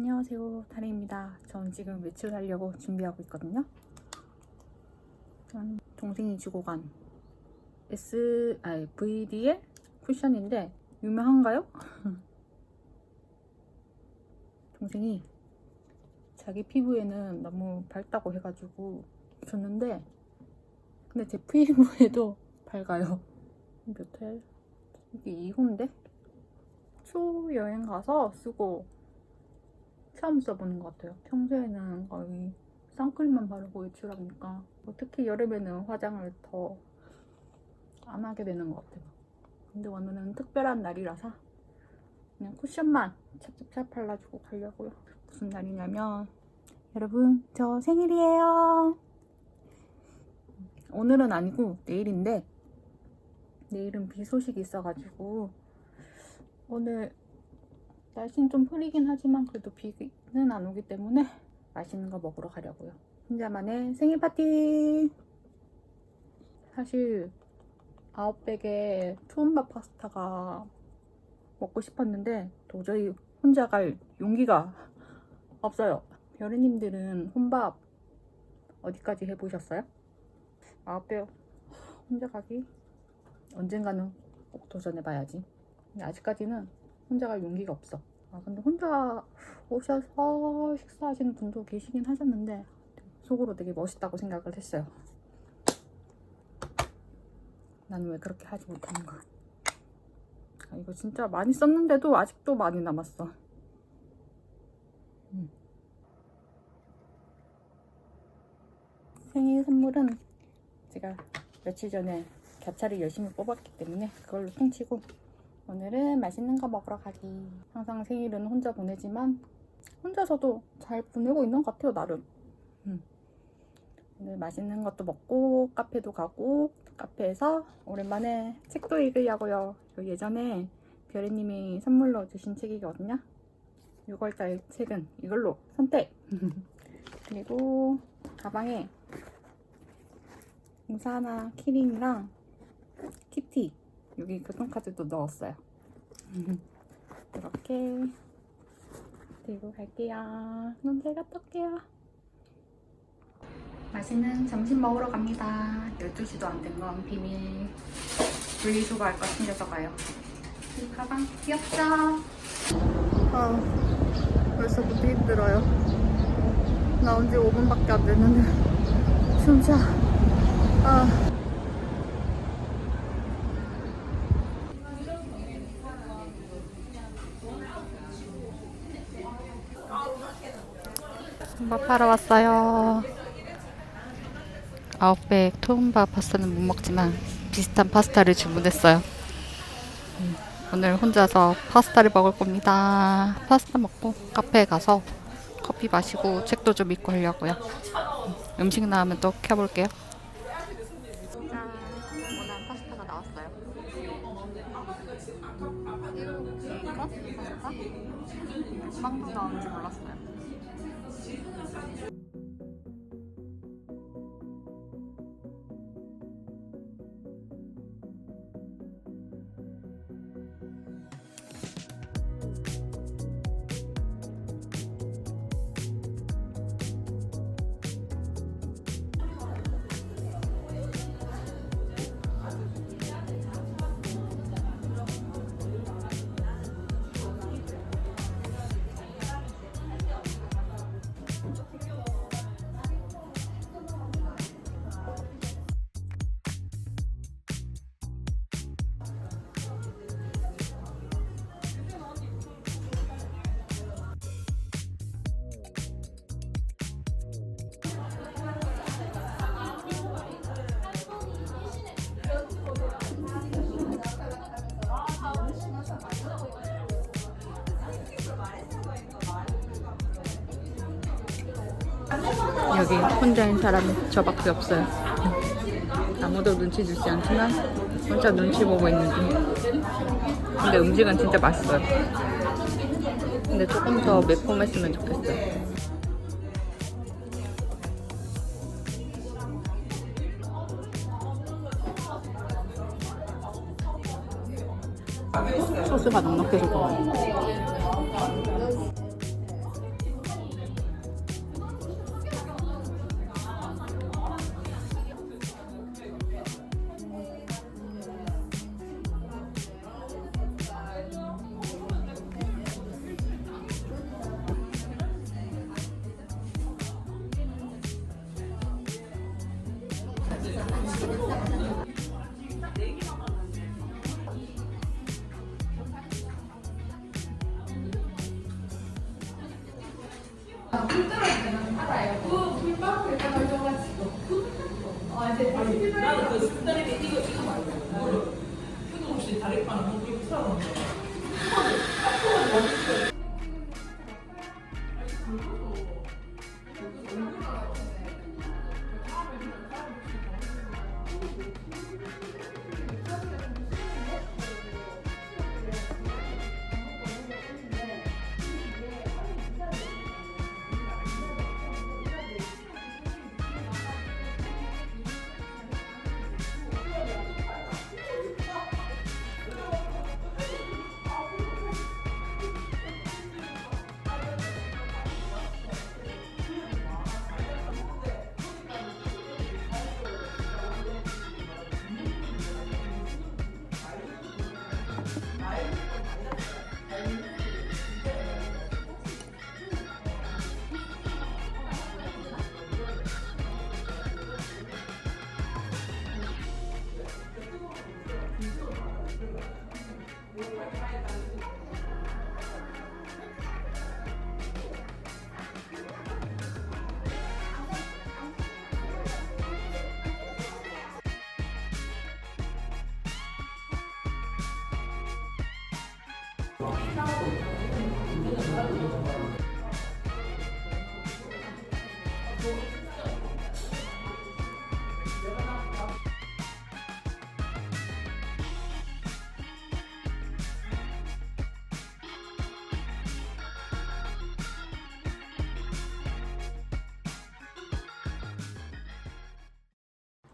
안녕하세요 다리입니다 전 지금 외출하려고 준비하고 있거든요 전 동생이 주고 간 S, 아니 VD의 쿠션인데 유명한가요? 동생이 자기 피부에는 너무 밝다고 해가지고 줬는데 근데 제 피부에도 밝아요 몇 회? 이게 2호인데? 초 여행 가서 쓰고 처음 써보는 것 같아요. 평소에는 거의 선크림만 바르고 외출하니까 뭐 특히 여름에는 화장을 더 안 하게 되는 것 같아요. 근데 오늘은 특별한 날이라서 그냥 쿠션만 찹찹찹 발라주고 가려고요. 무슨 날이냐면 여러분 저 생일이에요. 오늘은 아니고 내일인데 내일은 비 소식이 있어가지고 오늘 날씨는 좀 흐리긴 하지만 그래도 비는 안 오기 때문에 맛있는 거 먹으러 가려고요. 혼자만의 생일 파티! 사실 아웃백에 투움밥 파스타가 먹고 싶었는데 도저히 혼자 갈 용기가 없어요. 별이님들은 혼밥 어디까지 해보셨어요? 아웃백 혼자 가기 언젠가는 꼭 도전해봐야지. 아직까지는 혼자 갈 용기가 없어. 아, 근데 혼자 오셔서 식사하시는 분도 계시긴 하셨는데, 속으로 되게 멋있다고 생각을 했어요. 나는 왜 그렇게 하지 못하는가. 아, 이거 진짜 많이 썼는데도 아직도 많이 남았어. 음. 생일 선물은 제가 며칠 전에 겹차를 열심히 뽑았기 때문에 그걸로 퉁치고 오늘은 맛있는 거 먹으러 가기. 항상 생일은 혼자 보내지만 혼자서도 잘 보내고 있는 것 같아요, 나름. 음. 오늘 맛있는 것도 먹고 카페도 가고 카페에서 오랜만에 책도 읽으려고요. 저 예전에 별이님이 선물로 주신 책이거든요. 6월달 책은 이걸로 선택! 그리고 가방에 공사나 키링이랑 키티 여기 교통카드도 넣었어요. 이렇게 들고 갈게요. 그럼 제가 뜰게요. 맛있는 점심 먹으러 갑니다. 12시도 안 된 건 비밀. 분리수거 할거 챙겨서 가요. 이 가방 귀엽죠? 아, 벌써부터 힘들어요. 나온 지 5분밖에 안 됐는데 숨차. 아. 하러 왔어요. 아웃백 토움밥 파스타는 못 먹지만 비슷한 파스타를 주문했어요. 음, 오늘 혼자서 파스타를 먹을 겁니다. 파스타 먹고 카페에 가서 커피 마시고 책도 좀 읽고 하려고요. 음, 음식 나오면 또 켜볼게요. 여기 혼자인 사람이 저밖에 없어요. 아무도 눈치 주지 않지만 혼자 눈치 보고 있는 중. 근데 음식은 진짜 맛있어요. 근데 조금 더 매콤했으면 좋겠어요. 소스가 넉넉해서 좋아요. 이거 이거 말고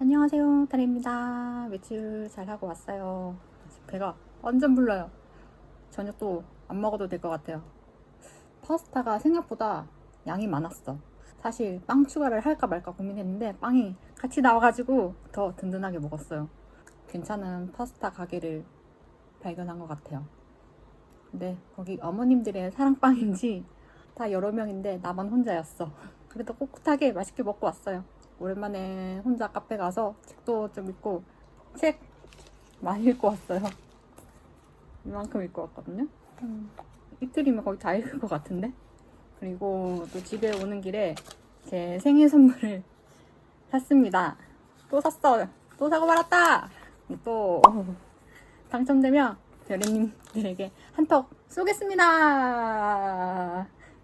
안녕하세요 다리입니다. 외출 잘 하고 왔어요. 배가 완전 불러요 저녁도 안 먹어도 될 것 같아요. 파스타가 생각보다 양이 많았어. 사실 빵 추가를 할까 말까 고민했는데 빵이 같이 나와가지고 더 든든하게 먹었어요. 괜찮은 파스타 가게를 발견한 것 같아요. 근데 거기 어머님들의 사랑빵인지 다 여러 명인데 나만 혼자였어. 그래도 꿋꿋하게 맛있게 먹고 왔어요. 오랜만에 혼자 카페 가서 책도 좀 읽고 책 많이 읽고 왔어요. 이만큼 읽고 왔거든요. 음, 이틀이면 거의 다 읽은 것 같은데. 그리고 또 집에 오는 길에 제 생일 선물을 샀습니다. 또 샀어. 또 사고 말았다. 또 당첨되면 별이님들에게 한턱 쏘겠습니다.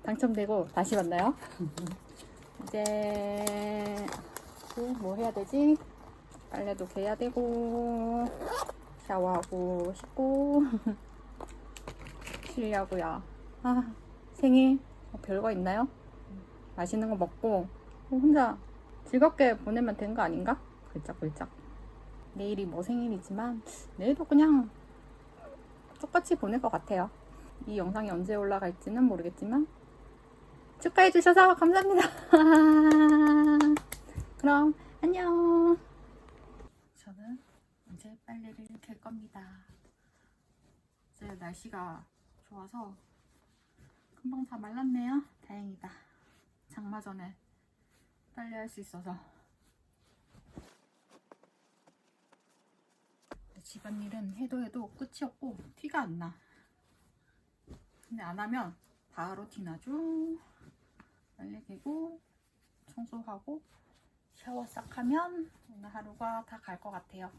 당첨되고 다시 만나요. 이제 또뭐 해야 되지? 빨래도 개야 되고 샤워하고 씻고 쉬려고요. 아 생일 뭐 별거 있나요? 맛있는 거 먹고 뭐 혼자 즐겁게 보내면 되는 거 아닌가? 글짝글짝. 내일이 뭐 생일이지만 내일도 그냥 똑같이 보낼 것 같아요. 이 영상이 언제 올라갈지는 모르겠지만 축하해 주셔서 감사합니다. 그럼 안녕. 저는 이제 빨래를 갤 겁니다. 이제 날씨가 좋아서 금방 다 말랐네요. 다행이다. 장마 전에 빨래할 수 있어서. 집안일은 해도 해도 끝이 없고 티가 안 나. 근데 안 하면 바로 티나죠. 빨래 개고 청소하고 샤워 싹 하면 오늘 하루가 다 갈 것 같아요.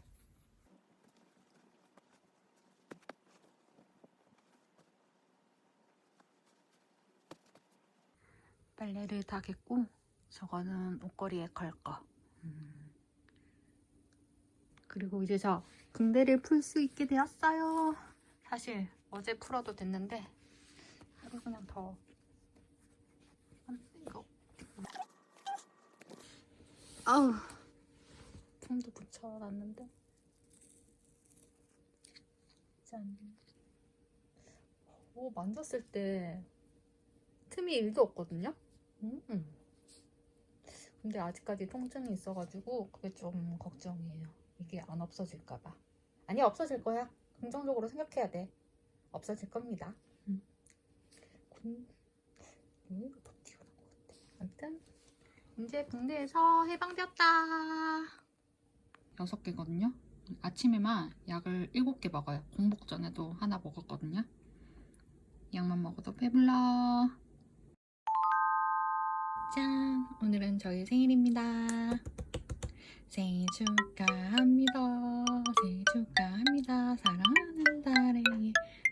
빨래를 다 겠고 저거는 옷걸이에 걸 거. 음. 그리고 이제 저 붕대를 풀 수 있게 되었어요. 사실 어제 풀어도 됐는데 하루 그냥 더 이거 아우 폼도 붙여놨는데 짠. 오 만졌을 때 틈이 1도 없거든요. 음. 근데 아직까지 통증이 있어가지고 그게 좀 걱정이에요. 이게 안 없어질까봐. 아니 없어질 거야. 긍정적으로 생각해야 돼. 없어질 겁니다. 음. 군... 여기가 더난것 같아. 아무튼 이제 붕대에서 해방되었다. 6개거든요. 아침에만 약을 7개 먹어요. 공복 전에도 하나 먹었거든요. 약만 먹어도 배불러. 짠! 오늘은 저희 생일입니다. 생일 축하합니다. 생일 축하합니다. 사랑하는 딸의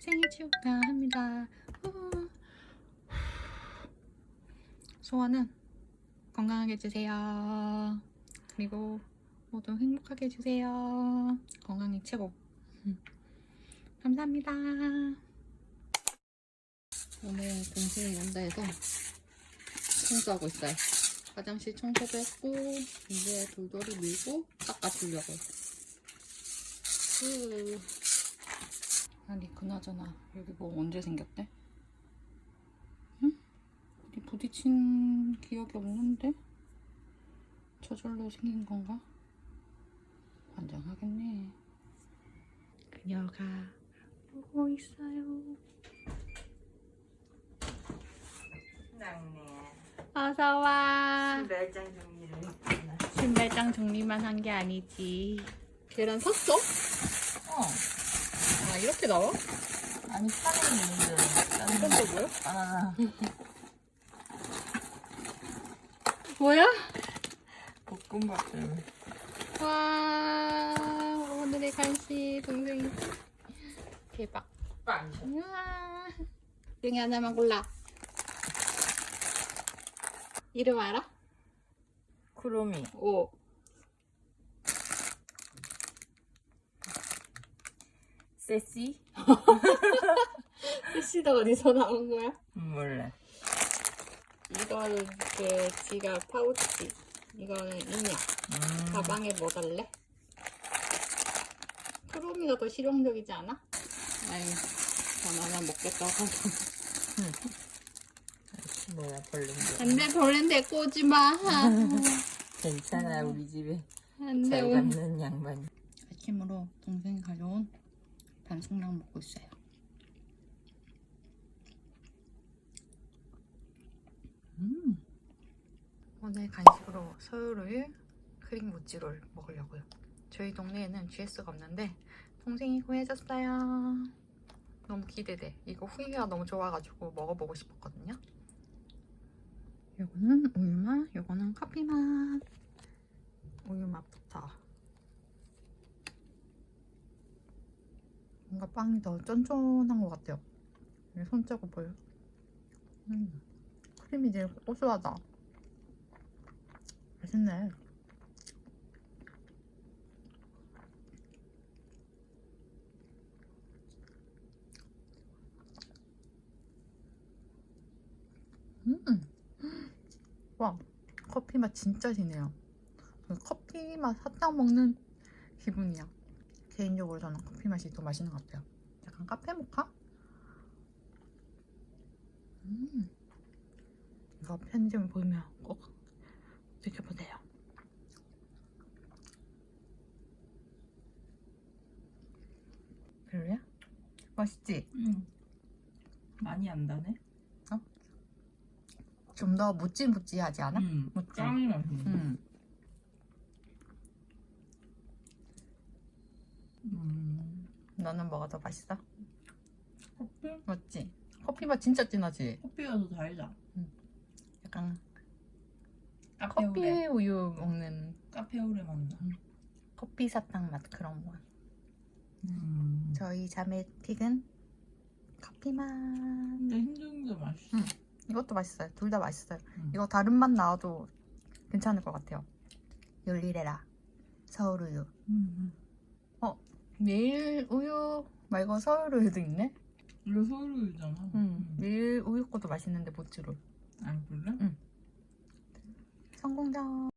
생일 축하합니다. 후. 소원은 건강하게 해주세요. 그리고 모두 행복하게 해주세요. 건강이 최고. 음. 감사합니다. 오늘 동생이 해서 청소하고 있어요. 화장실 청소도 했고 이제 돌돌이 밀고 닦아주려고요. 으. 아니 그나저나 여기 뭐 언제 생겼대? 응? 어디 부딪힌 기억이 없는데? 저절로 생긴 건가? 환장하겠네. 그녀가 오고 있어요. 낭네 어서 와. 신발장 정리를 했구나. 신발장 정리만 한 게 아니지. 계란 샀어? 어. 아 이렇게 나와? 아니 판에 있는데. 이건 또 뭐야? 아 뭐야? 볶음밥을. 와 오늘의 간식 동생이 대박. 빵. 우와. 중에 하나만 골라. 이름 알아? 크로미. 오. 세시? 씨도 어디서 나온 거야? 몰라. 이거는 그 지갑 파우치. 이거는 인형. 음. 가방에 뭐 달래? 크로미가 더 실용적이지 않아? 아유, 바나나 먹겠다. 뭐야 벌린데. 안돼, 벌레인데 꼬지 마. 괜찮아 우리 집에 안돼, 잘 오늘. 받는 양반. 아침으로 동생이 가져온 반숙랑 먹고 있어요. 음. 오늘 간식으로 서울우유 크림 모찌롤 먹으려고요. 저희 동네에는 GS가 없는데 동생이 구해줬어요. 너무 기대돼. 이거 후기가 너무 좋아가지고 먹어보고 싶었거든요. 요거는 우유 맛, 요거는 커피 맛. 우유 맛부터. 뭔가 빵이 더 쫀쫀한 것 같아요. 여기 손자국 보여? 음, 크림이 제일 고소하다. 맛있네. 음, 와, 커피 맛 진짜 진해요. 커피 맛 사탕 먹는 기분이야. 개인적으로 저는 커피 맛이 더 맛있는 것 같아요. 약간 카페 모카? 음. 이거 편의점에 보이면 꼭 느껴보세요. 별로야? 맛있지? 음. 많이 안 다네. 좀 더 무찌무찌하지 않아? 음. 맞지? 짱이 맛있네. 음. 음. 너는 뭐가 더 맛있어? 커피? 맞지? 커피 맛 진짜 진하지? 커피가 더 달다. 약간 카페오레. 커피 우유 먹는 카페 오레 맛나. 커피 사탕 맛 그런 거. 음. 저희 자매 픽은 커피 맛. 근데 흰둥이도 맛있어. 음. 이것도 맛있어요. 둘 다 맛있어요. 음. 이거 다른 맛 나와도 괜찮을 것 같아요. 열리레라 서울우유. 음. 밀 우유 말고 서울우유도 있네. 이거 서울우유잖아. 음. 밀 우유 것도 맛있는데 모찌롤. 안 그래? 성공적.